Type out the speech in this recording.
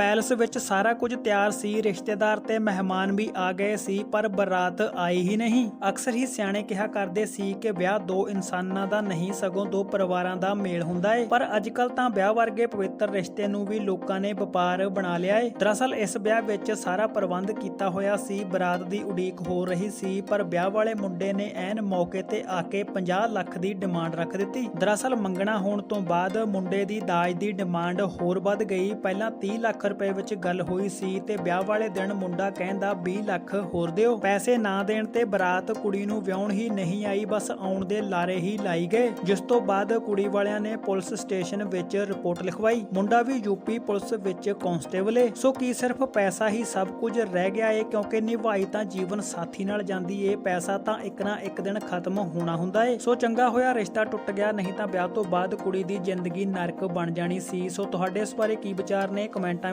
Palace ਵਿੱਚ ਸਾਰਾ ਕੁਝ ਤਿਆਰ ਸੀ, ਰਿਸ਼ਤੇਦਾਰ ਤੇ ਮਹਿਮਾਨ ਵੀ ਆ ਗਏ ਸੀ, ਪਰ ਬਰਾਤ ਆਈ ਹੀ ਨਹੀਂ। ਅਕਸਰ ਹੀ ਸਿਆਣੇ ਕਿਹਾ ਕਰਦੇ ਸੀ ਕਿ ਵਿਆਹ ਦੋ ਇਨਸਾਨਾਂ ਦਾ ਨਹੀਂ, ਸਗੋਂ ਦੋ ਪਰਿਵਾਰਾਂ ਦਾ ਮੇਲ ਹੁੰਦਾ ਏ। ਪਰ ਅੱਜਕੱਲ ਤਾਂ ਵਿਆਹ ਵਰਗੇ ਪਵਿੱਤਰ ਰਿਸ਼ਤੇ ਨੂੰ ਵੀ ਲੋਕਾਂ ਨੇ ਵਪਾਰ ਬਣਾ ਲਿਆ ਏ। ਦਰਅਸਲ ਇਸ ਵਿਆਹ ਵਿੱਚ ਸਾਰਾ ਪ੍ਰਬੰਧ ਕੀਤਾ ਹੋਇਆ ਸੀ, ਬਰਾਤ ਦੀ ਉਡੀਕ ਹੋ ਰਹੀ ਸੀ, ਪਰ ਵਿਆਹ ਵਾਲੇ ਮੁੰਡੇ ਨੇ ਐਨ ਮੌਕੇ ਤੇ ਆ ਕੇ 50 ਲੱਖ ਦੀ ਡਿਮਾਂਡ ਰੱਖ ਦਿੱਤੀ। ਦਰਅਸਲ ਮੰਗਣਾ ਹੋਣ ਤੋਂ ਬਾਅਦ ਮੁੰਡੇ ਦੀ ਦਾਜ ਦੀ ਡਿਮਾਂਡ ਹੋਰ ਵੱਧ ਗਈ, ਪਹਿਲਾਂ 30 ਲੱਖ ਰੁਪਏ ਵਿੱਚ ਗੱਲ ਹੋਈ ਸੀ ਤੇ ਵਿਆਹ ਵਾਲੇ ਦਿਨ ਮੁੰਡਾ ਕਹਿੰਦਾ 20 ਲੱਖ ਹੋਰ ਦਿਓ। ਪੈਸੇ ਨਾ ਦੇਣ ਤੇ ਬਰਾਤ ਕੁੜੀ ਨੂੰ ਵਿਆਹਣ ਹੀ ਨਹੀਂ ਆਈ, ਬਸ ਆਉਣ ਦੇ ਲਾਰੇ ਹੀ ਲਾਈ ਗਏ, ਜਿਸ ਤੋਂ ਬਾਅਦ ਕੁੜੀ ਵਾਲਿਆਂ ਨੇ ਪੁਲਿਸ ਸਟੇਸ਼ਨ ਵਿੱਚ ਰਿਪੋਰਟ ਲਿਖਵਾਈ। ਮੁੰਡਾ ਵੀ ਯੂਪੀ ਪੁਲਿਸ ਵਿੱਚ ਕਾਂਸਟੇਬਲ ਏ। ਸੋ ਕੀ ਸਿਰਫ ਪੈਸਾ ਹੀ ਸਭ ਕੁਝ ਰਹਿ ਗਿਆ ਏ, ਕਿਉਂਕਿ ਨਿਭਾਈ ਤਾਂ ਜੀਵਨ ਸਾਥੀ ਨਾਲ ਜਾਂਦੀ ਏ, ਪੈਸਾ ਤਾਂ ਇੱਕ ਨਾ ਇੱਕ ਦਿਨ ਖਤਮ ਹੋਣਾ ਹੁੰਦਾ ਏ। ਸੋ ਚੰਗਾ ਹੋਇਆ, ਰਿਸ਼ਤਾ ਟੁੱਟ ਗਿਆ, ਨਹੀਂ ਤਾਂ ਵਿਆਹ ਤੋਂ ਬਾਅਦ ਕੁੜੀ ਦੀ ਜ਼ਿੰਦਗੀ ਨਰਕ ਬਣ ਜਾਣੀ ਸੀ। ਸੋ ਤੁਹਾਡੇ ਇਸ ਬਾਰੇ ਕੀ ਵਿਚਾਰ ਨੇ? ਕਮੈਂਟਾਂ